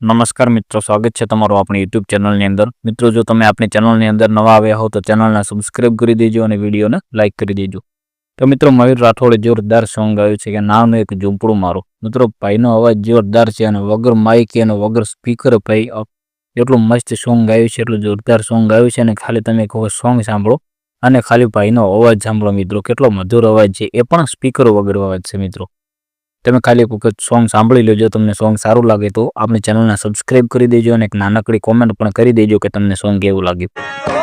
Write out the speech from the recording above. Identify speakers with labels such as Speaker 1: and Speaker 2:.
Speaker 1: નમસ્કાર મિત્રો, સ્વાગત છે તમારું આપણી યુટ્યુબ ચેનલની અંદર. મિત્રો, જો તમે આપણી ચેનલની અંદર નવા આવ્યા હો, તો ચેનલને સબસ્ક્રાઇબ કરી દેજો અને વિડીયોને લાઇક કરી દેજો. તો મિત્રો, મયુર રાઠોડે જોરદાર સોંગ ગાયું છે કે નાનું એક ઝૂંપડું મારું. મિત્રો, ભાઈનો અવાજ જોરદાર છે અને વગર માઇક અને વગર સ્પીકર ભાઈ એટલું મસ્ત સોંગ ગાયું છે, એટલું જોરદાર સોંગ ગાયું છે અને ખાલી તમે એક સોંગ સાંભળો. અને ખાલી ભાઈનો અવાજ સાંભળો મિત્રો, કેટલો મધુર અવાજ છે. એ પણ સ્પીકર વગર અવાજ છે મિત્રો. તમે ખાલી એક વખત સોંગ સાંભળી લેજો, તમને સોંગ સારું લાગે તો આપણી ચેનલને સબસ્ક્રાઇબ કરી દેજો અને એક નાનકડી કોમેન્ટ પણ કરી દેજો કે તમને સોંગ કેવું લાગ્યું.